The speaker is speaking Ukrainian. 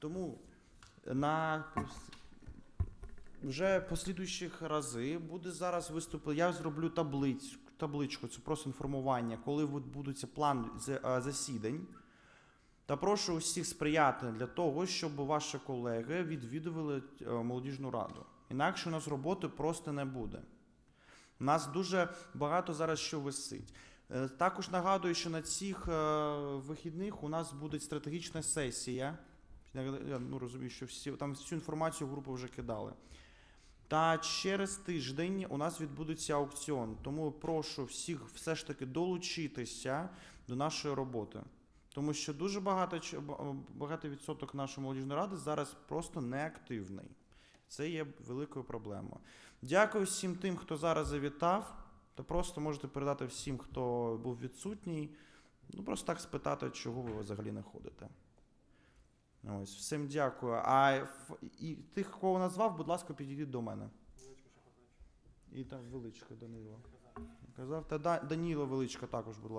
Тому на вже послідуючих рази буде зараз виступи. Я зроблю таблицю, табличку, це просто інформування, коли будуться план е, засідань. Та прошу усіх сприяти для того, щоб ваші колеги відвідували е, молодіжну раду. Інакше у нас роботи просто не буде. У нас дуже багато зараз що висить. Е, Також нагадую, що на цих вихідних у нас буде стратегічна сесія. Я ну, розумію, що всі там всю інформацію групу вже кидали. Та через тиждень у нас відбудеться аукціон. Тому прошу всіх все ж таки долучитися до нашої роботи. Тому що дуже багато, багато відсоток нашої молодіжної ради зараз просто неактивний. Це є великою проблемою. Дякую всім тим, хто зараз завітав. Та просто можете передати всім, хто був відсутній. Ну, просто так спитати, чого ви взагалі не ходите. Ось, всім дякую. А і тих, кого назвав, будь ласка, підійдіть до мене. І там величка Данило. Казав, та Да- Даніло величка також, будь ласка.